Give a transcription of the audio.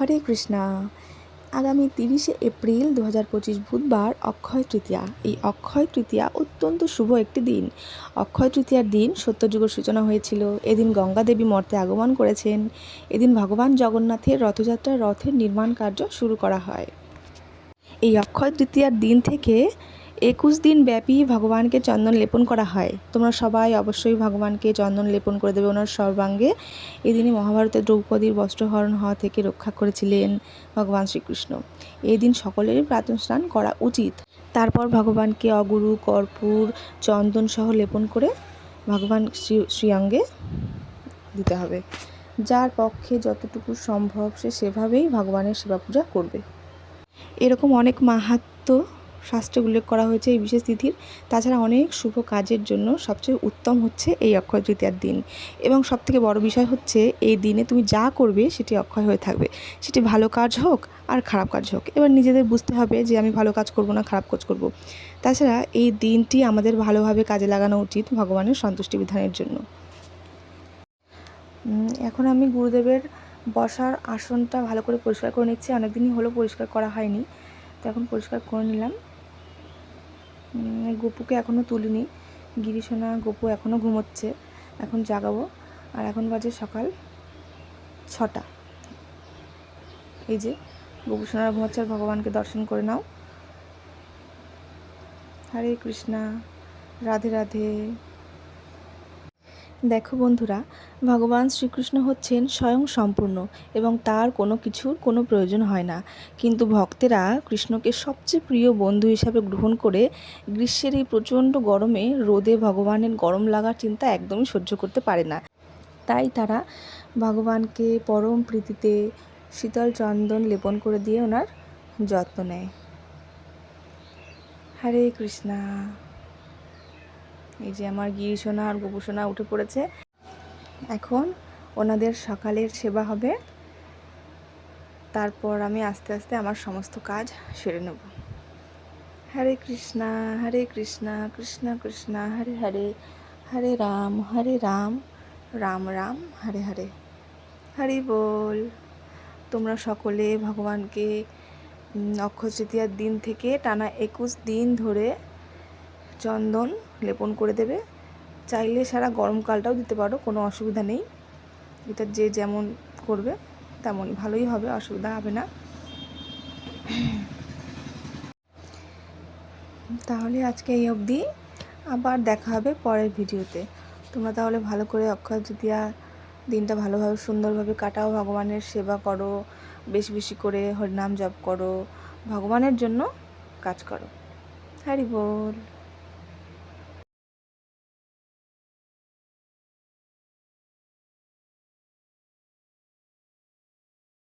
হরে কৃষ্ণা। আগামী তিরিশে এপ্রিল দু হাজার পঁচিশ বুধবার অক্ষয় তৃতীয়া। এই অক্ষয় তৃতীয়া অত্যন্ত শুভ একটি দিন। অক্ষয় তৃতীয়ার দিন সত্যযুগের সূচনা হয়েছিল। এদিন গঙ্গা দেবী মর্তে আগমন করেছেন। এদিন ভগবান জগন্নাথের রথযাত্রার রথের নির্মাণ কার্য শুরু করা হয়। এই অক্ষয় তৃতীয়ার দিন থেকে একুশ দিন ব্যাপী ভগবানকে চন্দন লেপন করা হয়। তোমরা সবাই অবশ্যই ভগবানকে চন্দন লেপন করে দেবে। ওনার সর্বাঙ্গে এদিনে মহাভারতে দ্রৌপদীর বস্ত্রহরণ হওয়া থেকে রক্ষা করেছিলেন ভগবান শ্রীকৃষ্ণ। এই দিন সকলেরই প্রাতঃ স্নান করা উচিত। তারপর ভগবানকে অগুরু, কর্পূর, চন্দন সহ লেপন করে ভগবান শ্রী শ্রীঅঙ্গে দিতে হবে। যার পক্ষে যতটুকু সম্ভব সে সেভাবেই ভগবানের সেবা পূজা করবে। এরকম অনেক মাহাত্ম্য শাস্ত্রে উল্লেখ করা হয়েছে এই বিশেষ তিথির। তাছাড়া অনেক শুভ কাজের জন্য সবচেয়ে উত্তম হচ্ছে এই অক্ষয় তৃতীয়ার দিন। এবং সবথেকে বড় বিষয় হচ্ছে এই দিনে তুমি যা করবে সেটি অক্ষয় হয়ে থাকবে। সেটি ভালো কাজ হোক আর খারাপ কাজ হোক। এবার নিজেদের বুঝতে হবে যে আমি ভালো কাজ করব না খারাপ কাজ করব। তাছাড়া এই দিনটি আমাদের ভালোভাবে কাজে লাগানো উচিত ভগবানের সন্তুষ্টি বিধানের জন্য। এখন আমি গুরুদেবের বসার আসনটা ভালো করে পরিষ্কার করে নিচ্ছি। অনেকদিনই হলো পরিষ্কার করা হয়নি। তো এখন পরিষ্কার করে নিলাম। গপুকে এখনও তুলিনি। গিরিশোনা গপু এখনও ঘুমোচ্ছে। এখন জাগাবো। আর এখন বাজে সকাল ছটা। এই যে গপু সোনার ঘুমাচ্ছে আর ভগবানকে দর্শন করে নাও। হরে কৃষ্ণা, রাধে রাধে। দেখো বন্ধুরা, ভগবান শ্রীকৃষ্ণ হচ্ছেন স্বয়ং সম্পূর্ণ এবং তার কোনো কিছুর কোনো প্রয়োজন হয় না। কিন্তু ভক্তেরা কৃষ্ণকে সবচেয়ে প্রিয় বন্ধু হিসাবে গ্রহণ করে গ্রীষ্মের এই প্রচণ্ড গরমে রোদে ভগবানের গরম লাগার চিন্তা একদমই সহ্য করতে পারে না। তাই তারা ভগবানকে পরম প্রীতিতে শীতল চন্দন লেপন করে দিয়ে ওনার যত্ন নেয়। হরে কৃষ্ণা। এই যে আমার গিরিশোনা আর গোপুসোনা উঠে পড়েছে। এখন ওনাদের সকালের সেবা হবে। তারপর আমি আস্তে আস্তে আমার সমস্ত কাজ সেরে নেব। হরে কৃষ্ণা হরে কৃষ্ণা, কৃষ্ণ কৃষ্ণা, হরে হরে হরে রাম হরে রাম রাম রাম, হরে হরে। হরি বল। তোমরা সকলে ভগবানকে অক্ষয় তৃতীয়ার দিন থেকে টানা একুশ দিন ধরে চন্দন লেপন করে দেবে। চাইলে সারা গরমকালটাও দিতে পারো, কোনো অসুবিধা নেই। এটা যে যেমন করবে তেমন ভালোই হবে, অসুবিধা হবে না। তাহলে আজকে এই অবধি। আবার দেখা হবে পরের ভিডিওতে। তোমরা তাহলে ভালো করে অক্ষয় তৃতীয়া দিনটা ভালোভাবে, সুন্দরভাবে কাটাও, ভগবানের সেবা করো, বেশি বেশি করে হরিনাম জপ করো, ভগবানের জন্য কাজ করো। হরি বল।